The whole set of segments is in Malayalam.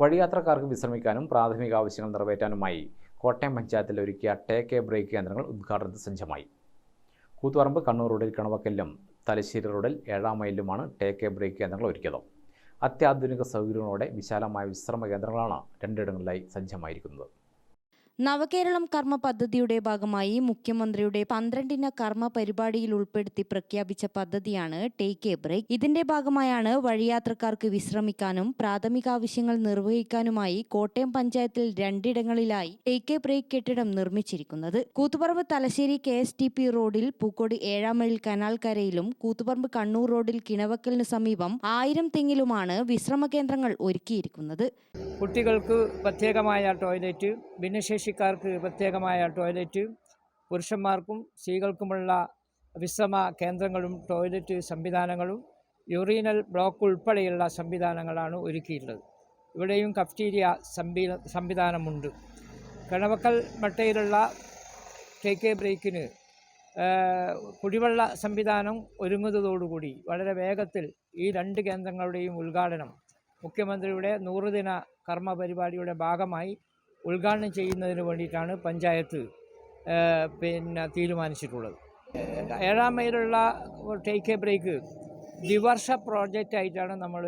വഴിയാത്രക്കാർക്ക് വിശ്രമിക്കാനും പ്രാഥമിക ആവശ്യങ്ങൾ നിറവേറ്റാനുമായി കോട്ടയം പഞ്ചായത്തിൽ ഒരുക്കിയ ടേക്ക് എ ബ്രേക്ക് കേന്ദ്രങ്ങൾ ഉദ്ഘാടനത്തിന് സജ്ജമായി. കൂത്തുപറമ്പ് കണ്ണൂർ റോഡിൽ കണവക്കല്ലും തലശ്ശേരി റോഡിൽ ഏഴാം മൈലിലുമാണ് ടേക്ക് എ ബ്രേക്ക് കേന്ദ്രങ്ങൾ ഒരുക്കിയത്. അത്യാധുനിക സൗകര്യങ്ങളോടെ വിശാലമായ വിശ്രമ കേന്ദ്രങ്ങളാണ് രണ്ടിടങ്ങളിലായി സജ്ജമായിരിക്കുന്നത്. നവകേരളം കർമ്മ പദ്ധതിയുടെ ഭാഗമായി മുഖ്യമന്ത്രിയുടെ പന്ത്രണ്ടിന കർമ്മ പരിപാടിയിൽ ഉൾപ്പെടുത്തി പ്രഖ്യാപിച്ച പദ്ധതിയാണ് ടേക്ക് എ ബ്രേക്ക് ഇതിന്റെ ഭാഗമായാണ് വഴിയാത്രക്കാർക്ക് വിശ്രമിക്കാനും പ്രാഥമിക ആവശ്യങ്ങൾ നിർവഹിക്കാനുമായി കോട്ടയം പഞ്ചായത്തിൽ രണ്ടിടങ്ങളിലായി ടേക്ക് എ ബ്രേക്ക് കെട്ടിടം നിർമ്മിച്ചിരിക്കുന്നത്. Koothuparamba Thalassery K S T P റോഡിൽ പൂക്കോട് ഏഴാമഴിൽ കനാൽക്കരയിലും കനാൽ കരയിലും കൂത്തുപറമ്പ് കണ്ണൂർ റോഡിൽ കിണവക്കലിന് സമീപം ആയിരം തെങ്ങിലുമാണ് വിശ്രമ കേന്ദ്രങ്ങൾ ഒരുക്കിയിരിക്കുന്നത്. കുട്ടികൾക്ക് പ്രത്യേകമായ ടോയ്ലറ്റ് ഭിന്നശേഷിക്കാർക്ക് പ്രത്യേകമായ ടോയ്ലറ്റ് പുരുഷന്മാർക്കും സ്ത്രീകൾക്കുമുള്ള വിശ്രമ കേന്ദ്രങ്ങളും ടോയ്ലറ്റ് സംവിധാനങ്ങളും യൂറീനൽ ബ്ലോക്ക് ഉൾപ്പെടെയുള്ള സംവിധാനങ്ങളാണ് ഒരുക്കിയിട്ടുള്ളത്. ഇവിടെയും കഫ്റ്റീരിയ സംവി സംവിധാനമുണ്ട്. കിണവക്കൽ മട്ടയിലുള്ള ടേക്ക് ബ്രേക്കിന് കുടിവെള്ള സംവിധാനം ഒരുങ്ങുന്നതോടുകൂടി വളരെ വേഗത്തിൽ ഈ രണ്ട് കേന്ദ്രങ്ങളുടെയും ഉദ്ഘാടനം മുഖ്യമന്ത്രിയുടെ നൂറുദിന കർമ്മ പരിപാടിയുടെ ഭാഗമായി ഉദ്ഘാടനം ചെയ്യുന്നതിന് വേണ്ടിയിട്ടാണ് പഞ്ചായത്ത് പിന്നെ തീരുമാനിച്ചിട്ടുള്ളത്. ഏഴാം മൈലുള്ള ടേക്ക് എ ബ്രേക്ക് ദ്വിവർഷ പ്രോജക്റ്റ് ആയിട്ടാണ് നമ്മൾ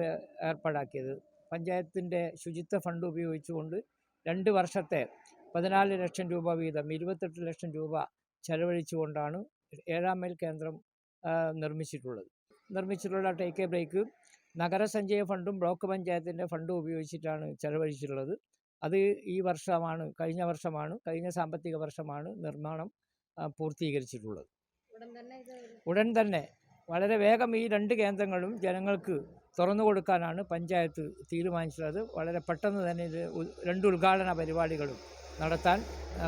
ഏർപ്പാടാക്കിയത്. പഞ്ചായത്തിന്റെ ശുചിത്വ ഫണ്ട് ഉപയോഗിച്ചുകൊണ്ട് രണ്ട് വർഷത്തെ പതിനാല് ലക്ഷം രൂപ വീതം ഇരുപത്തെട്ട് ലക്ഷം രൂപ ചെലവഴിച്ചുകൊണ്ടാണ് ഏഴാം മൈൽ കേന്ദ്രം നിർമ്മിച്ചിട്ടുള്ളത്. നിർമ്മിച്ചിട്ടുള്ള ടേക്ക് എ ബ്രേക്ക് നഗരസഞ്ചയ ഫണ്ടും ബ്ലോക്ക് പഞ്ചായത്തിന്റെ ഫണ്ടും ഉപയോഗിച്ചിട്ടാണ് ചെലവഴിച്ചിട്ടുള്ളത്. അത് ഈ വർഷമാണ് കഴിഞ്ഞ വർഷമാണ് കഴിഞ്ഞ സാമ്പത്തിക വർഷമാണ് നിർമ്മാണം പൂർത്തീകരിച്ചിട്ടുള്ളത്. ഉടൻ തന്നെ വളരെ വേഗം ഈ രണ്ട് കേന്ദ്രങ്ങളും ജനങ്ങൾക്ക് തുറന്നു കൊടുക്കാനാണ് പഞ്ചായത്ത് തീരുമാനിച്ചത്. വളരെ പെട്ടെന്ന് തന്നെ ഇത് രണ്ട് ഉദ്ഘാടന പരിപാടികളും നടത്താൻ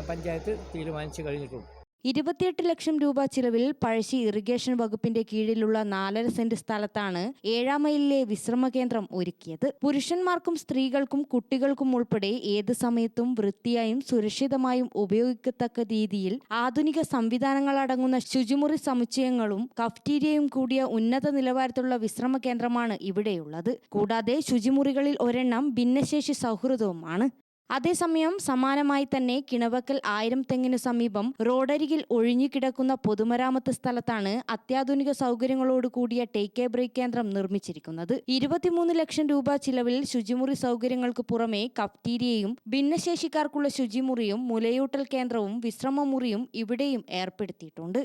പഞ്ചായത്ത് തീരുമാനിച്ചു കഴിഞ്ഞിട്ടുണ്ട്. ഇരുപത്തിയെട്ട് ലക്ഷം രൂപ ചിലവിൽ പഴശ്ശി ഇറിഗേഷൻ വകുപ്പിന്റെ കീഴിലുള്ള നാലര സെന്റ് സ്ഥലത്താണ് ഏഴാം മൈലിലെ വിശ്രമ കേന്ദ്രം ഒരുക്കിയത്. പുരുഷന്മാർക്കും സ്ത്രീകൾക്കും കുട്ടികൾക്കും ഉൾപ്പെടെ ഏത് സമയത്തും വൃത്തിയായും സുരക്ഷിതമായും ഉപയോഗിക്കത്തക്ക രീതിയിൽ ആധുനിക സംവിധാനങ്ങൾ അടങ്ങുന്ന ശുചിമുറി സമുച്ചയങ്ങളും കഫ്റ്റീരിയയും കൂടിയ ഉന്നത നിലവാരത്തിലുള്ള വിശ്രമ കേന്ദ്രമാണ് ഇവിടെയുള്ളത്. കൂടാതെ ശുചിമുറികളിൽ ഒരെണ്ണം ഭിന്നശേഷി സൗഹൃദവുമാണ്. അതേസമയം സമാനമായി തന്നെ കിണവക്കൽ ആയിരം തെങ്ങിന് സമീപം റോഡരികിൽ ഒഴിഞ്ഞുകിടക്കുന്ന പൊതുമരാമത്ത് സ്ഥലത്താണ് അത്യാധുനിക സൗകര്യങ്ങളോട് കൂടിയ ടേക്ക് കെ ബ്രേക്ക് കേന്ദ്രം നിർമ്മിച്ചിരിക്കുന്നത്. ഇരുപത്തിമൂന്ന് ലക്ഷം രൂപ ചിലവിൽ ശുചിമുറി സൗകര്യങ്ങൾക്ക് പുറമെ കഫ്റ്റീരിയയും ഭിന്നശേഷിക്കാർക്കുള്ള ശുചിമുറിയും മുലയൂട്ടൽ കേന്ദ്രവും വിശ്രമമുറിയും ഇവിടെയും ഏർപ്പെടുത്തിയിട്ടുണ്ട്.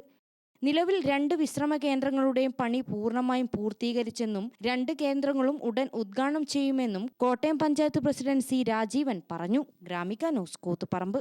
നിലവിൽ രണ്ട് വിശ്രമ കേന്ദ്രങ്ങളുടെയും പണി പൂർണമായും പൂർത്തീകരിച്ചെന്നും രണ്ട് കേന്ദ്രങ്ങളും ഉടൻ ഉദ്ഘാടനം ചെയ്യുമെന്നും കോട്ടയം പഞ്ചായത്ത് പ്രസിഡന്റ് സി രാജീവൻ പറഞ്ഞു. ഗ്രാമിക ന്യൂസ് കൂത്തുപറമ്പ്.